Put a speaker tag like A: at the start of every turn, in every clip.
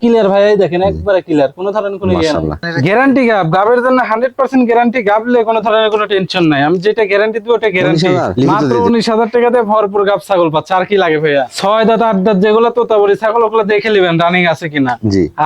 A: Clear ভাই দেখেন একবারে ক্লিয়ার কোনো ধরনের কোনো গ্যারান্টি গাব গাবের জন্য হান্ড্রেড পার্সেন্ট গ্যারান্টি গাবলে কোনো ধরনের কোনো টেনশন নাই। আমি যেটা গ্যারান্টি দিব ওটা গ্যারান্টি মাত্র
B: দিয়ে দিন।
A: উনিশ হাজার টাকাতে ভরপুর গাব ছাগল পাচ্ছে। আর কি লাগে ভাইয়া? ছয় দাঁত আট দাঁত যেগুলো তোতাবড়ি ছাগল ওগুলো দেখে নেবেন রানিং আছে কিনা।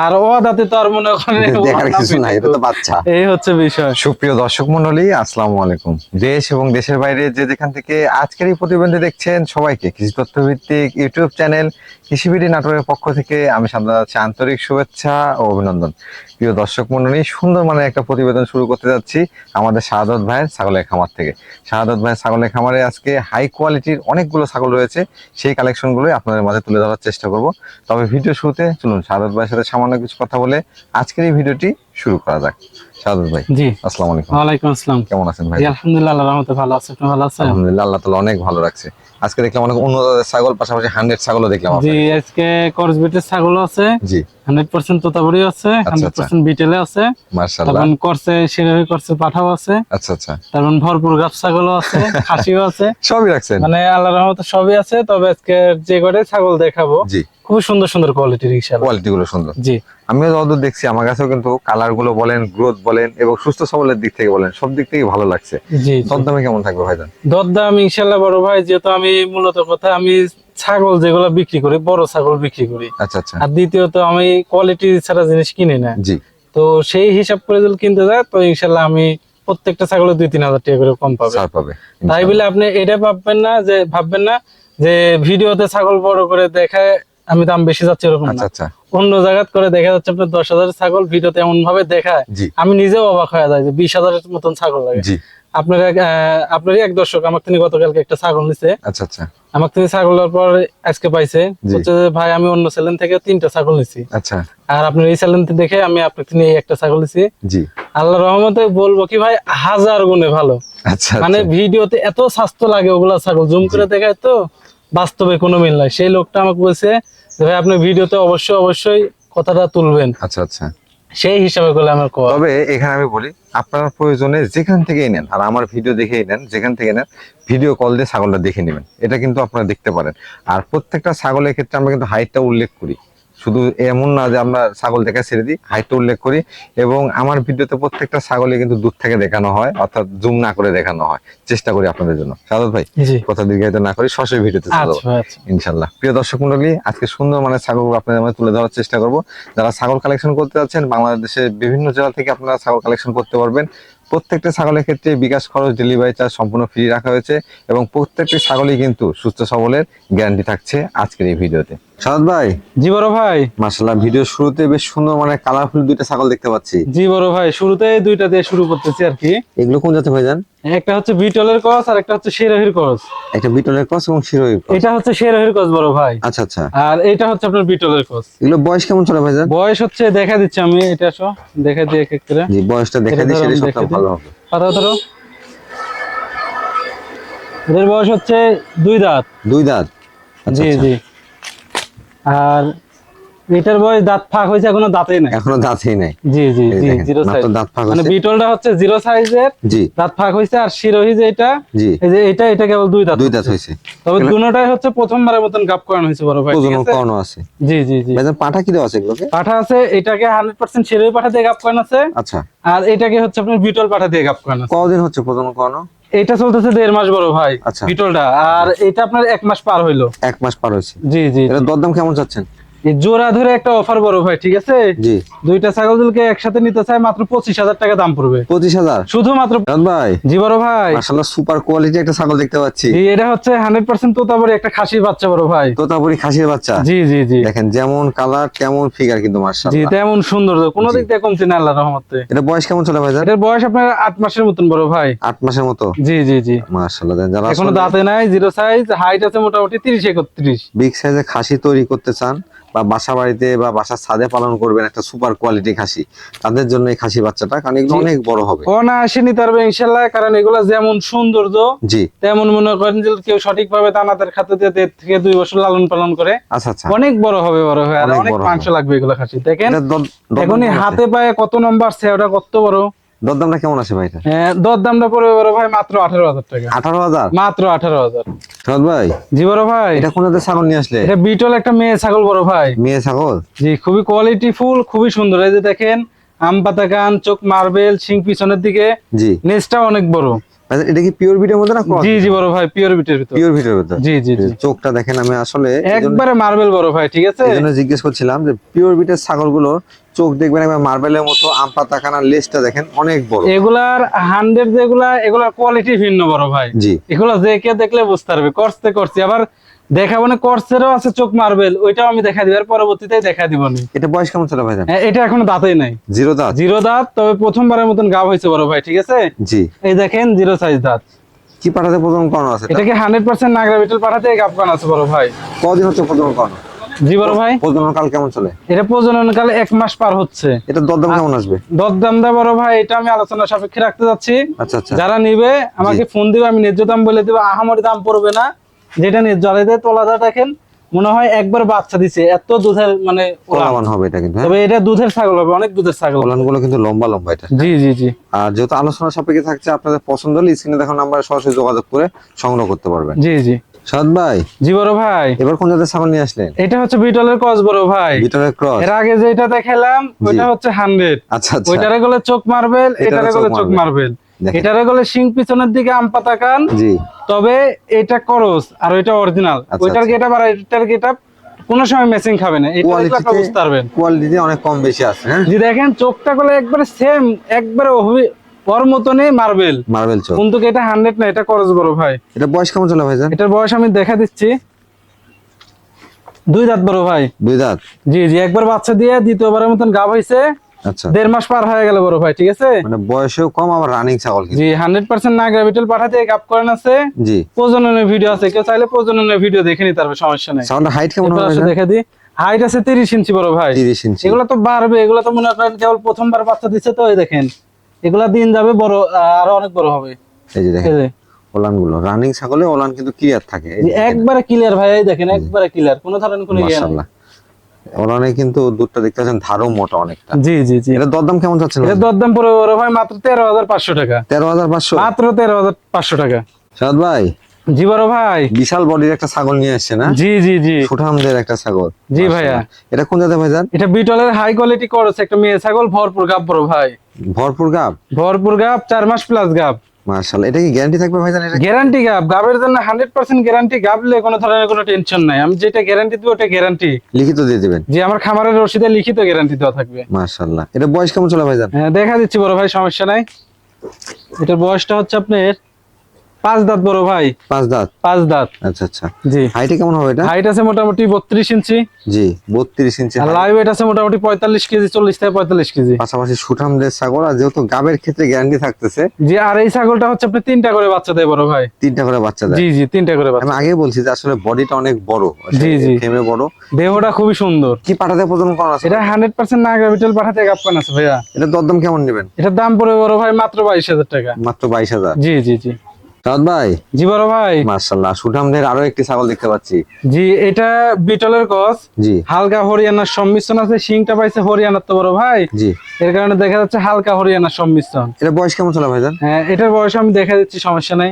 A: আর ও দাঁতে তো আর মনে করেন
B: দেখার কিছু নাই এটা তো বাচ্চা।
A: এই হচ্ছে বিষয়।
B: সুপ্রিয় দর্শক মন্ডলী আসসালামু আলাইকুম। দেশ এবং দেশের বাইরে যে যেখান থেকে আজকের এই প্রতিবেদন দেখছেন সবাইকে কৃষি তথ্য ভিত্তিক ইউটিউব চ্যানেল কৃষিবিডি নাটকের পক্ষ থেকে আমি সামনে যাচ্ছি আন্তরিক শুভেচ্ছা ও অভিনন্দন। প্রিয় দর্শক মন্ডলী সুন্দর মানে একটা প্রতিবেদন শুরু করতে যাচ্ছি আমাদের শাহাদত ভাইয়ের ছাগলের খামার থেকে। শাহাদত ভাইয়ের ছাগলের খামারে আজকে হাই কোয়ালিটির অনেকগুলো ছাগল রয়েছে সেই কালেকশনগুলোই আপনাদের মাঝে তুলে ধরার চেষ্টা করব। তবে ভিডিও শুরুতে চলুন শাহাদত ভাইয়ের সাথে সামান্য কিছু কথা বলে আজকের এই ভিডিওটি শুরু করা যাক। শাহাদত ভাই
A: জি।
B: আসসালামু আলাইকুম।
A: ওয়ালাইকুম আসসালাম।
B: কেমন আছেন ভাই?
A: আলহামদুলিল্লাহ আল্লাহর রহমতে ভালো আছে। আপনি ভালো আছেন?
B: আলহামদুলিল্লাহ আল্লাহ তাআলা অনেক ভালো রাখছে। আজকে দেখলাম অনেক উন্নত ছাগল পাশাপাশি হান্ড্রেড ছাগলও দেখলাম
A: জি। আজকে করসবিটের ছাগল আছে।
B: জি।
A: হান্ড্রেড পার্সেন্ট তোতাবড়ি আছে হান্ড্রেড পার্সেন্ট বিটেলে আছে।
B: মার্শাল্লাহ
A: করছে শিরোহী করছে পাঠাও আছে।
B: আচ্ছা আচ্ছা।
A: তারপর ভরপুর গাছ ছাগলও আছে খাসিও আছে।
B: সবই রাখছেন?
A: মানে আল্লাহর রহমতে সবই আছে তবে আজকে যে করে ছাগল দেখাবো
B: জি।
A: খুব সুন্দর সুন্দর কোয়ালিটির ইনশাআল্লাহ।
B: কোয়ালিটি গুলো সুন্দর।
A: জি।
B: আমিও যতদূর দেখছি আমার কাছেও কিন্তু কালারগুলো বলেন গ্রোথ বলেন এবং সুস্থ সবলের দিক থেকে বলেন সব দিক থেকে ভালো লাগছে।
A: জি
B: দরদামে কেমন থাকবে ভাইজান?
A: দরদাম ইনশাল্লাহ বড় ভাই যেহেতু আমি মূলত কথা আমি ছাগল যেগুলো বিক্রি করি বড় ছাগল বিক্রি করি।
B: আচ্ছা আচ্ছা।
A: আর দ্বিতীয়ত আমি কোয়ালিটি ছাড়া জিনিস কিনি না।
B: জি।
A: তো সেই হিসাব করে যদি কিনতে যায় তো ইনশাল্লাহ আমি প্রত্যেকটা ছাগলের দুই তিন হাজার টাকা করে কম পাবে।
B: পাবে
A: তাই বলে আপনি এটা ভাববেন না যে ভাববেন না যে ভিডিওতে ছাগল বড় করে দেখায় আমি দাম বেশি যাচ্ছে এরকম
B: আচ্ছা
A: না।
B: আচ্ছা
A: অন্য জায়গাত করে দেখা যাচ্ছে আপনার দশ হাজার ছাগল ভিডিওতে এমন ভাবে দেখায় আমি নিজেও অবাক হয়ে যায় যে বিশ হাজারের মতন ছাগল লাগে। আপনার আপনারই এক দর্শক আমার তিনি গতকালকে একটা ছাগল নিছে
B: আচ্ছা আচ্ছা।
A: আমার তিনি ছাগলের পর আজকে পাইছে। ভাই আমি অন্য চ্যানেল থেকে তিনটা ছাগল নিছি।
B: আচ্ছা।
A: আর আপনার এই চ্যানেল দেখে আমি আপনার তিনি একটা ছাগল নিছি
B: জি।
A: আল্লাহ রহমতে বলব কি ভাই হাজার গুণে ভালো।
B: আচ্ছা
A: মানে
B: আচ্ছা।
A: ভিডিওতে এত স্বাস্থ্য লাগে ওগুলা ছাগল জুম করে দেখায় তো বাস্তবে কোনো মিল নাই। সেই লোকটা আমাকে বলছে যে ভাই আপনি ভিডিওতে অবশ্যই অবশ্যই কথাটা তুলবেন।
B: আচ্ছা আচ্ছা।
A: সেই হিসাবে করলে আমার
B: তবে এখানে আমি বলি, আপনার প্রয়োজনে যেখান থেকেই নেন, আর আমার ভিডিও দেখেই নেন, যেখান থেকে নেন ভিডিও কল দিয়ে ছাগলটা দেখে নেবেন। এটা কিন্তু আপনারা দেখতে পারেন। আর প্রত্যেকটা ছাগলের ক্ষেত্রে আমরা কিন্তু হাইটটা উল্লেখ করি। শুধু এমন না যে আমরা ছাগল দেখা ছেড়ে দিই হাইটটা উল্লেখ করি এবং আমার ভিডিওতে প্রত্যেকটা ছাগলে কিন্তু দূর থেকে দেখানো হয় অর্থাৎ জুম না করে দেখানো হয়। চেষ্টা করি আপনাদের জন্য। সাদত ভাই কথা দীর্ঘায়িত না করি সরাসরি ভিডিওতে।
A: আচ্ছা আচ্ছা।
B: ইনশাল্লাহ প্রিয় দর্শক মন্ডলী আজকে সুন্দর মানে ছাগল আপনাদের মধ্যে তুলে ধরার চেষ্টা করব। যারা ছাগল কালেকশন করতে যাচ্ছেন বাংলাদেশের বিভিন্ন জেলা থেকে আপনারা ছাগল কালেকশন করতে পারবেন। প্রত্যেকটা ছাগলের ক্ষেত্রে বিকাশ খরচ ডেলিভারি চার্জ সম্পূর্ণ ফ্রি রাখা হয়েছে এবং প্রত্যেকটি ছাগলই কিন্তু সুস্থ সবলের গ্যারান্টি থাকছে আজকের এই ভিডিওতে। সাদ ভাই?
A: জি বড় ভাই।
B: মার্শাল্লাহ ভিডিও শুরুতে বেশ সুন্দর মানে কালারফুল দুইটা ছাগল দেখতে পাচ্ছি।
A: জি বড় ভাই শুরুতে দুইটা দিয়ে শুরু করতেছি আর কি।
B: এগুলো কোন জাতে ভাইজান
A: একটা হচ্ছে বিটলের কস আর একটা হচ্ছে শেরহির কস
B: একটা বিটলের ক্রস এবং শিরোই ক্রস।
A: এটা হচ্ছে শেরহির কস বড় ভাই।
B: আচ্ছা আচ্ছা।
A: আর এটা হচ্ছে আপনার বিটলের কস
B: এগুলো বয়স কেমন চলে ভাইজান
A: বয়স হচ্ছে দেখা দিচ্ছি আমি এটা আসো দেখা দিয়ে এক এক করে।
B: জি বয়সটা দেখে দিই
A: ধরো
B: সেটা সবটা ভালো হবে।
A: কথা ধরো। এদের বয়স হচ্ছে দুই দাঁত।
B: দুই দাঁত? আচ্ছা,
A: জি
B: আচ্ছা।
A: জি। আর এটার বয়স দাঁত ফাঁক হয়েছে এখনও দাঁতেই নাই।
B: এখনও দাঁতই নাই।
A: জি জি জি জিরো সাইজ
B: দাঁত ফাঁক
A: মানে বিটলটা হচ্ছে জিরো সাইজের
B: জি।
A: দাঁত ফাঁক হয়েছে আর শিরোহি যে এটা
B: জি।
A: এই যে এটা এটা কেবল দুই দাঁত
B: দুই দাঁত হয়েছে।
A: তবে দুটোটাই হচ্ছে প্রথমবারের মতন গাপ করানো হয়েছে বড় ভাই ঠিক
B: প্রজনন
A: আছে?
B: করানো আছে।
A: জি জি জি।
B: ভাইজান পাঠা কি দেওয়া আছে এগুলোকে?
A: পাঠা আছে এটাকে হান্ড্রেড পার্সেন্ট শিরোহি পাঠা দিয়ে গাপ করানো আছে।
B: আচ্ছা।
A: আর এটাকে হচ্ছে আপনার বিটল পাঠা দিয়ে গাপ করানো আছে।
B: কতদিন হচ্ছে প্রজনন করানো?
A: এটা চলতেছে দেড় মাস বড় ভাই
B: আচ্ছা।
A: বিটলটা আর এটা আপনার এক মাস পার হইল।
B: এক মাস পার হয়েছে।
A: জি জি
B: এটার দরদাম কেমন চাচ্ছেন?
A: জোড়া ধরে একটা অফার বড় ভাই ঠিক আছে?
B: জি।
A: দুইটা ছাগলকে একসাথে নিতে চাই মাত্র পঁচিশ হাজার টাকা দাম পড়বে।
B: পঁচিশ হাজার?
A: শুধুমাত্র
B: রাত ভাই।
A: জি বড় ভাই।
B: সুপার কোয়ালিটি একটা ছাগল দেখতে পাচ্ছি।
A: এটা হচ্ছে হান্ড্রেড পার্সেন্ট তোতাবরি একটা খাসির বাচ্চা বড় ভাই।
B: তোতাপুরি খাসির বাচ্চা?
A: জি জি জি।
B: দেখেন যেমন কালার তেমন ফিগার কিন্তু
A: জি তেমন সুন্দর কোনো। দিক দিয়ে কমছে না আল্লাহ রহমতে।
B: এটা বয়স কেমন চলে ভাইজান
A: এটার বয়স আপনার আট মাসের মতন বড় ভাই।
B: আট মাসের মতো?
A: জি জি জি।
B: মার্শাল্লাহ যারা এখনও
A: দাঁতে নাই জিরো সাইজ হাইট আছে মোটামুটি তিরিশ একত্রিশ।
B: বিগ সাইজের খাসি তৈরি করতে চান বা বাসা বাড়িতে বা বাসার ছাদে পালন করবেন একটা সুপার কোয়ালিটি খাসি তাদের জন্য এই খাসি বাচ্চাটা কারণ এগুলো অনেক বড় হবে।
A: ও না আসেনি তারপরে ইনশাল্লাহ কারণ এগুলা যেমন সৌন্দর্য
B: জি।
A: তেমন মনে করেন যে কেউ সঠিকভাবে দানাতের খাতে দিয়ে দেড় থেকে দুই বছর লালন পালন করে
B: আচ্ছা আচ্ছা।
A: অনেক বড় হবে বড় হবে আর
B: অনেক
A: মাংস লাগবে এগুলো খাসি। দেখেন
B: আছে?
A: হাতে পায়ে কত নম্বর ওটা কত বড়।
B: দরদামটা কেমন আছে ভাইটা
A: হ্যাঁ, দর পড়বে বড় ভাই মাত্র আঠারো হাজার টাকা।
B: আঠারো হাজার?
A: মাত্র আঠারো হাজার।
B: ভাই?
A: জি বড় ভাই।
B: এটা কোন ছাগল নিয়ে আসলে?
A: এটা বিটল একটা মেয়ে ছাগল বড় ভাই।
B: মেয়ে ছাগল?
A: জি খুবই কোয়ালিটি ফুল খুবই সুন্দর। এই যে দেখেন আম পাতা কান চোখ মার্বেল শিং পিছনের দিকে।
B: জি।
A: অনেক বড়।
B: এটা কি পিওর বিটের মধ্যে না
A: জি জি বড় ভাই পিওর বিটের ভিতর।
B: পিওর বিটের মধ্যে
A: জি জি
B: চোখটা দেখেন আমি আসলে
A: একবারে মার্বেল বড় ভাই ঠিক আছে?
B: জিজ্ঞেস করছিলাম যে পিওর বিটের ছাগলগুলো চোখ দেখবেন একবার মার্বেলের মতো আম পাতা কানার লেজটা দেখেন অনেক বড়।
A: এগুলার হান্ড্রেড যেগুলা এগুলার কোয়ালিটি ভিন্ন বড় ভাই।
B: জি।
A: এগুলো যে কে দেখলে বুঝতে পারবে করতে করছি। আবার দেখাবো না করছেরও আছে চোখ মার্বেল ওইটাও আমি দেখা দিব পরবর্তীতে দেখা দিব নি
B: এটা বয়স কেমন ছিল ভাইজান?
A: হ্যাঁ, এটা এখনও দাঁতেই নাই।
B: জিরো দাঁত?
A: জিরো দাঁত তবে প্রথমবারের মতন গাব হয়েছে বড় ভাই ঠিক আছে?
B: জি।
A: এই দেখেন জিরো সাইজ দাঁত।
B: কি পাঠাতে প্রথম করানো আছে
A: এটাকে হান্ড্রেড পার্সেন্ট নাগরা বিটল পাঠাতে গাব কান আছে বড় ভাই।
B: কদিন হচ্ছে প্রজনন করানো
A: জি বড় ভাই।
B: প্রজনন কাল কেমন চলে?
A: এটা প্রজনন কালে এক মাস পার হচ্ছে।
B: এটা দরদাম কেমন আসবে?
A: দরদাম দা বড় ভাই এটা আমি আলোচনা সাপেক্ষে রাখতে যাচ্ছি।
B: আচ্ছা আচ্ছা।
A: যারা নিবে আমাকে ফোন দিবে আমি ন্যায্য দাম বলে দেবো। আহামরি দাম পড়বে না। যেটা ন্যায্য দেখেন মনে হয় একবার বাচ্চা দিছে। এত দুধের মানে ওলান।
B: হবে এটা কিন্তু হ্যাঁ?
A: তবে এটা দুধের ছাগল হবে অনেক দুধের ছাগল।
B: কিন্তু লম্বা লম্বা এটা।
A: জি জি জি।
B: আর যেহেতু আলোচনা সাপেক্ষে থাকছে আপনাদের পছন্দ হলে স্ক্রিনে দেখো নাম্বারে সরাসরি যোগাযোগ করে সংগ্রহ করতে পারবেন।
A: জি জি।
B: সাদ ভাই?
A: জি বড় ভাই।
B: এবার কোন জাতের ছাগল নিয়ে আসলেন?
A: এটা হচ্ছে বিটলের কস বড় ভাই।
B: ভিতরের ক্রস।
A: এর আগে যেটা দেখালাম ওইটা হচ্ছে হান্ড্রেড।
B: আচ্ছা আচ্ছা।
A: ওইটারে গলে চোখ মারবেল
B: এটারে
A: গলে চোখ
B: মারবেল।
A: এটারে গলে শিং পিছনের দিকে আম পাতা কান।
B: জি।
A: তবে এটা করস আর ওইটা অরিজিনাল।
B: আচ্ছা,
A: ওইটার
B: আচ্ছা।
A: গেটআপ আর এটার গেটআপ কোনো সময় ম্যাচিং খাবে না। এটা বুঝতে পারবেন।
B: কোয়ালিটি অনেক কম বেশি আছে হ্যাঁ?
A: যে দেখেন চোখটা গলে একবারে সেম একবারে ওর মতনই মার্বেল
B: মার্বেল
A: কিন্তু এটা হান্ড্রেড না এটা করস বড় ভাই।
B: এটা বয়স কেমন চলে ভাইজান?
A: এটার বয়স আমি দেখা দিচ্ছি। দুই দাঁত বড় ভাই।
B: দুই দাঁত?
A: জি জি একবার বাচ্চা দিয়ে দ্বিতীয়বারের মতন গাব
B: আচ্ছা।
A: দেড় মাস পার হয়ে গেল বড় ভাই ঠিক আছে?
B: মানে বয়সেও কম আবার রানিং ছাগল
A: জি হান্ড্রেড পার্সেন্ট না গ্রাভিটাল পাঠাতে গাব করেন আছে
B: জি।
A: প্রজননের ভিডিও আছে কেউ চাইলে প্রজননের ভিডিও দেখে নিতে পারবে সমস্যা নেই।
B: হাইট কেমন হবে
A: আসে দেখে দিই। হাইট আছে তিরিশ ইঞ্চি বড় ভাই।
B: তিরিশ ইঞ্চি
A: এগুলো তো বাড়বে এগুলো তো মনে করেন কেবল প্রথমবার বাচ্চা দিচ্ছে তো দেখেন। এগুলা দিন যাবে বড় আরও অনেক বড় হবে।
B: এই যে দেখেন ওলানগুলো রানিং ছাগলে ওলান কিন্তু ক্লিয়ার থাকে।
A: একবারে ক্লিয়ার ভাই এই দেখেন একবারে ক্লিয়ার কোনো ধরনের কোনো ইয়ে।
B: মাশাআল্লাহ। ওলানে কিন্তু দুধটা দেখতে পাচ্ছেন ধারও মোটা অনেকটা।
A: জি জি জি।
B: এটা দরদাম কেমন যাচ্ছে
A: এর দরদাম পড়বে বড় ভাই মাত্র তেরো হাজার পাঁচশো টাকা।
B: তেরো হাজার পাঁচশো?
A: মাত্র তেরো হাজার পাঁচশো টাকা।
B: সাদ ভাই।
A: জি বড় ভাই।
B: বিশাল বডির একটা ছাগল নিয়ে আসছে না?
A: জি জি জি।
B: সুঠামদের একটা ছাগল।
A: জি ভাইয়া।
B: এটা কোন জাতের ভাইজান
A: এটা বিটলের হাই কোয়ালিটি করছে একটা মেয়ে ছাগল ভরপুর গাব বড় ভাই।
B: ভরপুর গাব?
A: ভরপুর গাব চার মাস প্লাস গাব।
B: মাশাআল্লাহ। এটা কি গ্যারান্টি থাকবে ভাইজান এটা?
A: গ্যারান্টি গাব। গাবের জন্য হান্ড্রেড পার্সেন্ট গ্যারান্টি গাবলে কোনো ধরনের কোনো টেনশন নাই। আমি যেটা গ্যারান্টি দিব ওটা গ্যারান্টি
B: লিখিত দিয়ে দিবেন?
A: যে আমার খামারের রসিদে লিখিত গ্যারান্টি দেওয়া থাকবে।
B: মাশাআল্লাহ। এটা বয়স কেমন চলে ভাইজান?
A: হ্যাঁ, দেখা দিচ্ছি বড় ভাই সমস্যা নাই। এটার বয়সটা হচ্ছে আপনার পাঁচ দাঁত বড় ভাই।
B: পাঁচ দাঁত?
A: পাঁচ দাঁত।
B: আচ্ছা আচ্ছা।
A: জি।
B: হাইটে কেমন হবে এটা?
A: হাইট আছে মোটামুটি বত্রিশ ইঞ্চি।
B: জি বত্রিশ ইঞ্চি
A: আর
B: height।
A: লাইভ ওয়েট আছে মোটামুটি পঁয়তাল্লিশ কেজি চল্লিশ থেকে পঁয়তাল্লিশ কেজি।
B: পাশাপাশি সুঠামদের ছাগল আর যেহেতু গাবের ক্ষেত্রে গ্যারান্টি থাকতেছে
A: জি আর এই ছাগলটা হচ্ছে আপনি তিনটা করে বাচ্চা দেয় বড় ভাই।
B: তিনটা করে বাচ্চা দেয়।
A: জি জি তিনটা করে বাচ্চা।
B: আমি আগে বলছি যে আসলে বডিটা অনেক বড়
A: জি, জি।
B: ফেমে বড়।
A: দেহটা খুবই সুন্দর।
B: কি পাঠাতে প্রজনন করা আছে?
A: এটা হান্ড্রেড পার্সেন্ট না গ্রাভিটাল পাঠাতে গাপ্পান আছে ভাইয়া।
B: এটা দরদাম কেমন নেবেন?
A: এটার দাম পড়বে বড় ভাই মাত্র বাইশ হাজার টাকা।
B: মাত্র বাইশ হাজার।
A: জি জি জি।
B: সাদ ভাই?
A: জি বড় ভাই।
B: মার্শাল্লাহ সুঠামদের আরও একটি ছাগল দেখতে পাচ্ছি।
A: জি এটা বিটলের কস।
B: জি।
A: হালকা হরিয়ানার সম্মিশ্রণ আছে শিংটা পাইছে হরিয়ানার তো বড় ভাই।
B: জি।
A: এর কারণে দেখা যাচ্ছে হালকা হরিয়ানার সম্মিশ্রণ।
B: এটা বয়স কেমন চলে ভাইজান?
A: হ্যাঁ এটার বয়স আমি দেখা দিচ্ছি সমস্যা নাই।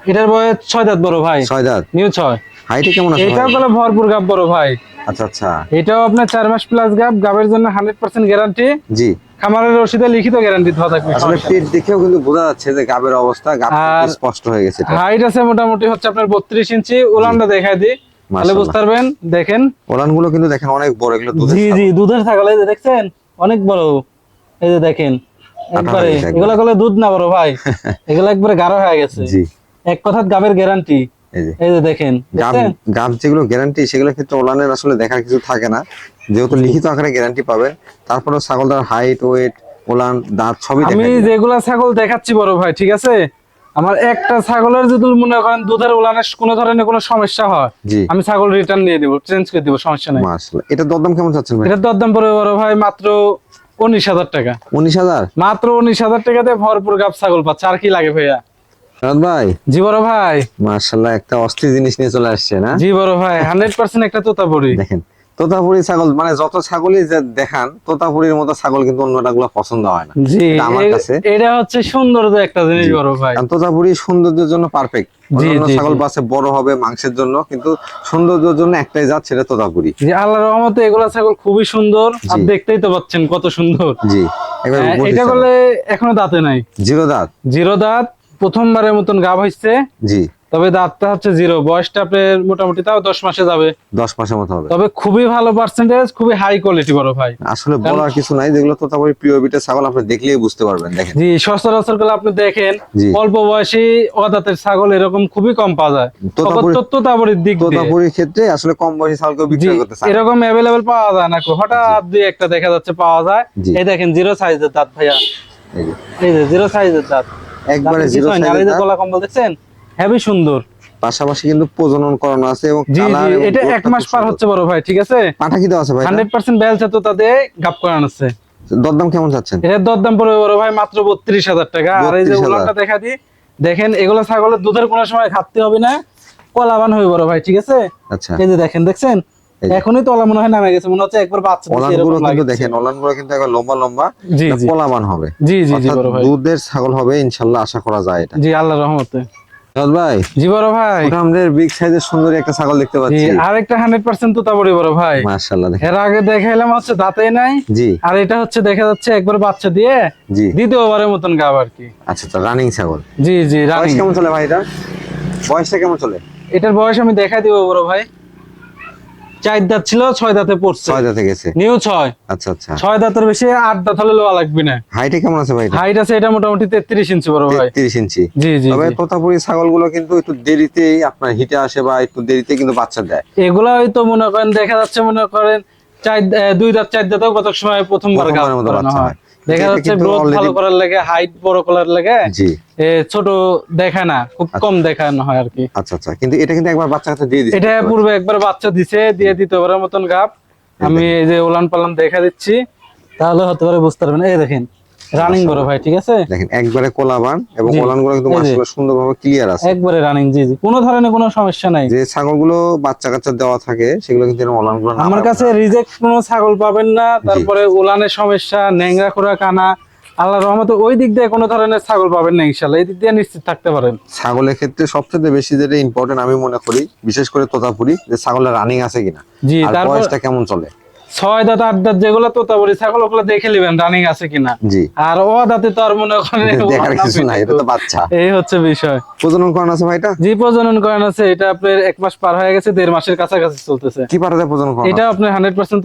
A: এটার বয়স ছয় দাঁত বড় ভাই।
B: ছয় দাঁত?
A: নিউ ছয়।
B: হাইটে কেমন আছে?
A: বলে ভরপুর গাব বড় ভাই।
B: আচ্ছা আচ্ছা।
A: এটাও আপনার চার মাস প্লাস গাব গাবের জন্য হান্ড্রেড পার্সেন্ট গ্যারান্টি
B: জি।
A: খামারের রসিদে লিখিত গ্যারান্টি দেওয়া থাকবে
B: আসলে পেট দেখেও কিন্তু বোঝা যাচ্ছে যে গাবের অবস্থা গাব স্পষ্ট হয়ে গেছে
A: হাইট আছে মোটামুটি হচ্ছে আপনার বত্রিশ ইঞ্চি উলানটা দেখাই দিই। তাহলে বুঝতে পারবেন দেখেন।
B: ওলানগুলো কিন্তু দেখেন অনেক বড় এগুলো দুধের
A: জি জি দুধের ছাগল এই যে দেখছেন? অনেক বড়। এই যে দেখেন একবারে।
B: একবারে।
A: এগুলা গলে দুধ না বড় ভাই। এগুলা একবারে গাঢ় হয়ে গেছে।
B: জি।
A: এক কথাত গাবের গ্যারান্টি
B: এই যে।
A: এই যে দেখেন
B: গাব যেগুলো গ্যারান্টি সেগুলোর ক্ষেত্রে ওলানের আসলে দেখার কিছু থাকে না। যেহেতু লিখিত আকারে গ্যারান্টি পাবেন তারপরে ছাগলটার হাইট ওয়েট ওলান দাঁত সবই
A: আমি যেগুলা ছাগল দেখাচ্ছি বড় ভাই ঠিক আছে? আমার একটা ছাগলের যদি মনে করেন দুধের উলানের কোনো ধরনের কোনো সমস্যা হয় আমি ছাগল রিটার্ন দিয়ে দিব চেঞ্জ করে দিব সমস্যা নাই।
B: এটা দরদাম কেমন চাচ্ছেন ভাই?
A: এটার দরদাম পড়বে বড় ভাই মাত্র উনিশ হাজার টাকা।
B: উনিশ হাজার?
A: মাত্র উনিশ হাজার টাকাতে ভরপুর গাব ছাগল পাচ্ছে। আর কি লাগে ভাইয়া?
B: ভাই?
A: জি বড় ভাই।
B: মাশাআল্লাহ একটা অস্থির জিনিস নিয়ে চলে আসছে না?
A: জি বড় ভাই হান্ড্রেড পার্সেন্ট একটা তোতা
B: দেখেন তোতাপুরি ছাগল মানে যত ছাগলই যে দেখান তোতাপুরির মতো ছাগল কিন্তু অন্যটা গুলো পছন্দ হয় না।
A: জি
B: আমার কাছে-
A: এটা হচ্ছে সৌন্দর্য একটা জিনিস বড় ভাই।
B: তোতাপুরি সৌন্দর্যের জন্য পারফেক্ট ছাগল। বাসে বড় হবে মাংসের জন্য কিন্তু সৌন্দর্যের জন্য একটাই জাত সেটা তোতাপুরি।
A: যে আল্লাহর রহমতে এগুলা ছাগল খুবই সুন্দর আর দেখতেই তো পাচ্ছেন কত সুন্দর।
B: জি
A: হ্যাঁ, এটা বলে এখনও দাঁতে নাই।
B: জিরো দাঁত?
A: জিরো দাঁত প্রথমবারের মতন গাব হয়েছে
B: জি।
A: তবে দাঁতটা হচ্ছে জিরো বয়সটা আপনার মোটামুটি তাও দশ মাসে যাবে।
B: দশ মাসের মতো হবে।
A: তবে খুবই ভালো পার্সেন্টেজ খুবই হাই কোয়ালিটি বড় ভাই।
B: আসলে বলার কিছু নাই যেগুলো তোতাপুরি প্রিয় বিটের ছাগল আপনি দেখলেই বুঝতে পারবেন দেখেন।
A: জি সচরাচরগুলো আপনি দেখেন অল্প বয়সী অদাতের ছাগল এরকম খুবই কম পাওয়া যায়।
B: তোতাপুরি-
A: তোতাপুরির দিক
B: তোতাপুরির ক্ষেত্রে আসলে কম বয়সী ছাগলকে বিক্রি করতে চায়
A: এরকম অ্যাভেলেবেল পাওয়া যায় না। হঠাৎ দুই একটা দেখা যাচ্ছে পাওয়া যায়। এই দেখেন জিরো সাইজের দাঁত ভাইয়া।
B: এই যে,
A: এই যে জিরো সাইজের দাঁত।
B: একবারে জিরো
A: গলা কম্বল দেখছেন? হেভি সুন্দর।
B: পাশাপাশি কিন্তু প্রজনন করানো আছে এবং
A: এটা এক মাস পার হচ্ছে বড় ভাই ঠিক আছে?
B: পাঠা কি দেওয়া আছে ভাই
A: হান্ড্রেড পার্সেন্ট বেলছে তো তাদের গাপ করানো আছে।
B: দরদাম কেমন
A: এটার দরদাম পড়বে বড় ভাই মাত্র বত্রিশ হাজার টাকা। আর এই যে
B: 32,000
A: উলানটা দেখা দিই দেখেন এগুলো ছাগলের দুধের কোনো সময় ঘাটতি হবে না কলাবান হবে বড় ভাই ঠিক আছে?
B: আচ্ছা।
A: এই যে দেখেন দেখছেন। এখনই তলা মনে হয় নামে গেছে মনে হচ্ছে একবার বাচ্চা দিছে
B: ওলান এরকমগুলো কিন্তু। দেখেন ওলানগুলো কিন্তু একবার লম্বা লম্বা
A: জি
B: হবে।
A: জি জি জি বড় ভাই।
B: দুধের ছাগল হবে ইনশাল্লাহ আশা করা যায় এটা।
A: জি আল্লাহ রহমতে।
B: ভাই
A: জি বড় ভাই।
B: আমাদের বিগ সাইজের সুন্দর একটা ছাগল দেখতে পাচ্ছি।
A: আরেকটা হান্ড্রেড পার্সেন্ট তো বড় বড় ভাই।
B: মাশাআল্লাহ দেখেন।
A: এর আগে দেখাইলাম হচ্ছে দাঁতে নাই।
B: জি।
A: আর এটা হচ্ছে দেখা যাচ্ছে একবার বাচ্চা দিয়ে
B: জি।
A: দ্বিতীয়বারের মতন গাব আর কি।
B: আচ্ছা আচ্ছা রানিং ছাগল।
A: জি জি রানিং
B: কেমন চলে ভাই এটা বয়সটা কেমন চলে?
A: এটার বয়স আমি দেখাই দিব বড় ভাই। চার দাঁত ছিল ছয় দাঁতে পড়ছে।
B: ছয় দাঁতে গেছে।
A: নিউ ছয়।
B: আচ্ছা আচ্ছা।
A: ছয় দাঁতের বেশি আট দাঁত হলে লোয়া লাগবে না।
B: হাইটে কেমন আছে ভাই
A: হাইট আছে এটা মোটামুটি তেত্রিশ ইঞ্চি বড় ভাই।
B: তিরিশ ইঞ্চি।
A: জি জি
B: তবে। তোতাপুরি ছাগলগুলো কিন্তু একটু দেরিতেই আপনার হিটে আসে বা একটু দেরিতে কিন্তু বাচ্চা দেয়।
A: এগুলা হয়তো মনে করেন দেখা যাচ্ছে মনে করেন চার দুই দাঁত চার দাঁতেও কত সময় প্রথমবার
B: প্রথমবারের মতো বাচ্চা
A: হয়। দেখা যাচ্ছে গ্রোথ ভালো করার লাগে হাইট বড় করার লাগে।
B: জি।
A: ছোট দেখায় না খুব কম দেখানো হয় আর কি।
B: আচ্ছা আচ্ছা। কিন্তু এটা কিন্তু একবার বাচ্চা কাছে দিয়ে দিচ্ছে
A: এটা পূর্বে একবার বাচ্চা দিছে দিয়ে দ্বিতীয়বারের মতন গাপ আমি এই যে উলান পালান দেখা দিচ্ছি। তাহলে হতে পারে বুঝতে পারবেন। এই দেখেন রানিং বড় ভাই ঠিক আছে?
B: দেখেন একবারে কোলাবান এবং
A: জি।
B: ওলানগুলো কিন্তু মাশাআল্লাহ সুন্দরভাবে ক্লিয়ার আছে।
A: একবারে রানিং জি জি। কোনো ধরনের কোনো সমস্যা নাই।
B: যে ছাগলগুলো বাচ্চা কাচ্চা দেওয়া থাকে সেগুলো কিন্তু ওলানগুলো
A: আমার কাছে রিজেক্ট কোনো ছাগল পাবেন না তারপরে উলানের সমস্যা ন্যাংরা খোরা কানা আল্লাহ রহমতে ওই দিক দিয়ে কোনো ধরনের ছাগল পাবেন না ইনশাল্লাহ এই দিক দিয়ে নিশ্চিত থাকতে পারেন।
B: ছাগলের ক্ষেত্রে সবচেয়ে বেশি যেটা ইম্পর্টেন্ট আমি মনে করি বিশেষ করে তোতাপুরি যে ছাগলের রানিং আছে কিনা।
A: জি তারপর
B: বয়সটা কেমন চলে?
A: ছয় দাঁত আট দাঁত যেগুলো তোতাবড়ি ছাগল ওগুলো দেখে নেবেন রানিং আছে কিনা।
B: জি।
A: আর ও দাঁতে তো আর মনে করেন
B: দেখার কিছু নাই এটা তো বাচ্চা।
A: এই হচ্ছে বিষয়।
B: প্রজনন করানো আছে ভাইটা?
A: জি প্রজনন করান আছে। এটা আপনার এক মাস পার হয়ে গেছে দেড় মাসের কাছাকাছি চলতেছে।
B: কি পাঠাতে প্রজনন করানো?
A: এটা আপনার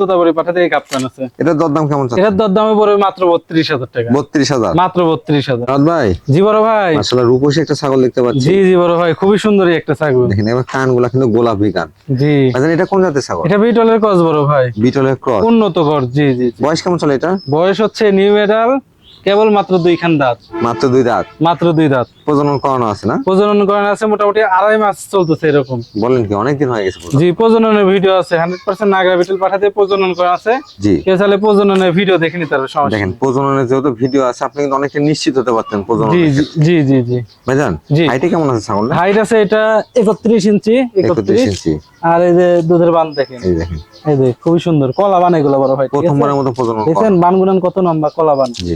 A: তোতাবড়ি পাঠাতে এই কাপ্তান আছে।
B: এটার দরদাম কেমন চলে
A: এটার দরদামে পড়বে মাত্র বত্রিশ হাজার টাকা।
B: বত্রিশ হাজার?
A: মাত্র বত্রিশ হাজার।
B: রাত ভাই?
A: জি বড় ভাই।
B: আসলে রূপসী একটা ছাগল দেখতে পাচ্ছি।
A: জি জি বড় ভাই খুবই সুন্দরী একটা ছাগল।
B: দেখেন এবার কানগুলা কিন্তু গোলাপি কান।
A: জি।
B: এটা কোন জাতের ছাগল?
A: এটা বিটলের কস বড় ভাই।
B: বিটলের ক্রস
A: উন্নত কর জি জি।
B: বয়স কেমন চলে এটা
A: বয়স হচ্ছে নিউ মেডাল কেবল মাত্র দুই খান দাঁত।
B: মাত্র দুই দাঁত?
A: মাত্র দুই দাঁত।
B: প্রজনন করানো আছে না?
A: প্রজনন করান আছে মোটামুটি আড়াই মাস চলতেছে এরকম।
B: বলেন কি অনেকদিন হয়ে গেছে
A: জি প্রজননের ভিডিও আছে হান্ড্রেড পার্সেন্ট নাগরা বিটল পাঠাতে প্রজনন করা আছে।
B: জি।
A: কেউ চাইলে প্রজননের ভিডিও দেখে নিতে পারবে সমস্যা
B: দেখেন প্রজননের যেহেতু ভিডিও আছে আপনি কিন্তু অনেকটা নিশ্চিত হতে পারতেন প্রজনন
A: জি জি জি জি
B: ভাইজান। হাইটে কেমন আছে ছাগল
A: হাইট আছে এটা একত্রিশ ইঞ্চি
B: একত্রিশ।
A: একত্রিশ
B: ইঞ্চি।
A: আর এই যে দুধের বান দেখেন।
B: এই দেখেন।
A: এই যে খুবই সুন্দর কলা বান এগুলো বড় ভাই
B: প্রথমবারের মতো প্রজনন
A: বানগুনান কত লম্বা কলা বান।
B: জি।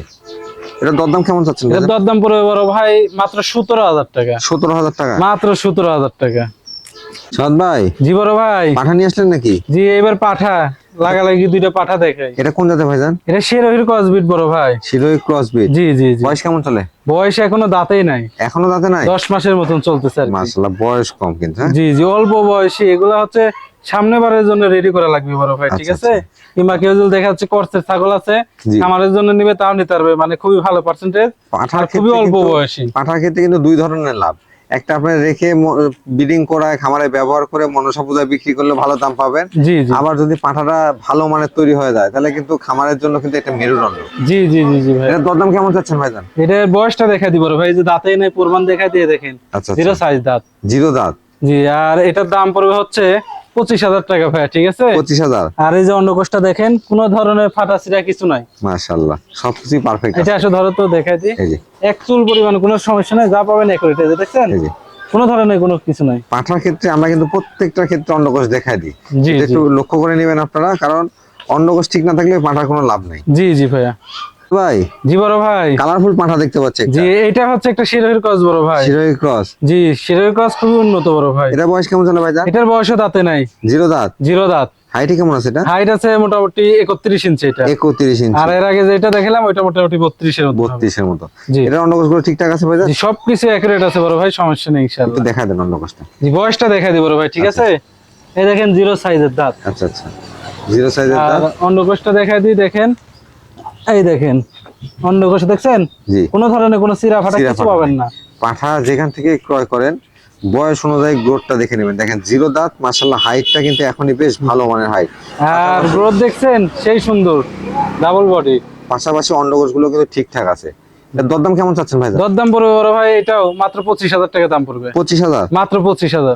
B: এটা দরদাম কেমন চাচ্ছেন
A: দরদাম বড় ভাই মাত্র সতেরো হাজার টাকা।
B: সতেরো হাজার টাকা?
A: মাত্র সতেরো হাজার টাকা।
B: সাদ ভাই
A: জি বড় ভাই।
B: পাঠা নিয়ে আসলেন নাকি?
A: জি এবার পাঠা। লাগালাগি দুইটা পাঠা দেখাই।
B: এটা কোন জাতের ভাইজান?
A: এটা শেরোহির কসবিট বড় ভাই।
B: শিরোই ক্রস বিট
A: জি জি জি।
B: বয়স কেমন চলে?
A: বয়স এখনও দাঁতেই নাই।
B: এখনও দাঁতে নাই?
A: দশ মাসের মতন চলতেছে আর।
B: মাশাআল্লাহ বয়স কম কিন্তু হ্যাঁ?
A: জি জি অল্প বয়সী। এগুলা হচ্ছে সামনে বারের জন্য রেডি করা লাগবে বড় ভাই ঠিক
B: আচ্ছা,
A: আছে? কিংবা কেউ যদি দেখা যাচ্ছে কর্সের ছাগল আছে। আমাদের জন্য নিবে তাও নিতে পারবে মানে খুবই ভালো পার্সেন্টেজ
B: পাঠার
A: খুবই অল্প বয়সী।
B: পাঠার ক্ষেত্রে কিন্তু দুই ধরনের লাভ। একটা আপনি রেখে ব্রিডিং করায় খামারে ব্যবহার করে মনসা পূজায় বিক্রি করলে ভালো দাম পাবেন। আবার যদি পাঠাটা ভালো মানের তৈরি হয়ে যায় তাহলে কিন্তু খামারের জন্য কিন্তু একটা মেরুদণ্ড।
A: জি জি জি জি ভাই।
B: এটার দরদাম কেমন চাচ্ছেন ভাইজান?
A: এটার বয়সটা দেখা দিব ভাই যে দাঁতেই নেই প্রমাণ দেখা দিয়ে দেখেন।
B: আচ্ছা
A: জিরো সাইজ দাঁত।
B: জিরো দাঁত।
A: জি আর এটার দাম পড়বে হচ্ছে পঁচিশ হাজার টাকা ভাই ঠিক আছে?
B: পঁচিশ হাজার।
A: আর এই যে অন্নকোষটা দেখেন কোনো ধরনের ফাটা ছিঁড়া কিছু নাই।
B: মাশাল্লাহ সবকিছুই পারফেক্ট
A: এটা আসলে ধরো তো দেখাই দিই। এক চুল পরিমাণ কোনো সমস্যা নাই যা পাবেন এক রেটে দেখছেন? কোনো ধরনের কোনো কিছু নাই।
B: পাঠার ক্ষেত্রে আমরা কিন্তু প্রত্যেকটার ক্ষেত্রে অন্ডকোষ দেখাই দিই। এটা একটু লক্ষ্য করে নেবেন আপনারা কারণ অন্ডকোষ ঠিক না থাকলে পাঠার কোনো লাভ নাই।
A: জি জি ভাইয়া।
B: ভাই?
A: জি বড় ভাই।
B: কালারফুল পাঠা দেখতে পাচ্ছি
A: জি এটা হচ্ছে একটা শিরোহের ক্রস বড় ভাই।
B: শিরোহী ক্রস?
A: জি শিরোহের ক্রস খুবই উন্নত বড় ভাই।
B: এটা বয়স কেমন চলে ভাই
A: এটার বয়সও দাঁতে নাই।
B: জিরো দাঁত?
A: জিরো দাঁত।
B: হাইটে কেমন আছে এটা?
A: হাইট আছে মোটামুটি একত্রিশ ইঞ্চি এটা।
B: একত্রিশ ইঞ্চি।
A: আর এর আগে যেটা দেখালাম ওইটা মোটামুটি বত্রিশের মতো হবে।
B: বত্রিশের মতো। এটা অন্ডকোষগুলো ঠিকঠাক আছে ভাই
A: জি সবকিছু অ্যাকুরেট আছে বড় ভাই সমস্যা নেই
B: একটু
A: ইনশাআল্লাহ
B: দেখা দেন অন্ডকোষটা।
A: জি বয়সটা দেখাই দিই বড় ভাই ঠিক আছে? এই দেখেন জিরো সাইজের দাঁত।
B: আচ্ছা আচ্ছা। জিরো সাইজের দাঁত?
A: অন্ডকোষটা দেখাই দিই দেখেন। এই দেখেন অন্ডকোষ দেখছেন? কোনো ধরনের কোনো সিরা ফাটা কিছু পাবেন না।
B: পাঠা যেখান থেকে ক্রয় করেন বয়স অনুযায়ী গ্রোথটা দেখে নেবেন। দেখেন জিরো দাঁত মাসাল্লাহ হাইটটা কিন্তু এখনই বেশ ভালো মানের হাইট।
A: আর গ্রোথ দেখছেন? সেই সুন্দর ডাবল বডি
B: পাশাপাশি অন্ডকোষগুলো কিন্তু ঠিকঠাক আছে। দরদাম কেমন চাচ্ছেন ভাই?
A: দরদাম পড়বে বড় ভাই এটাও মাত্র পঁচিশ হাজার টাকা দাম পড়বে।
B: পঁচিশ হাজার?
A: মাত্র পঁচিশ হাজার।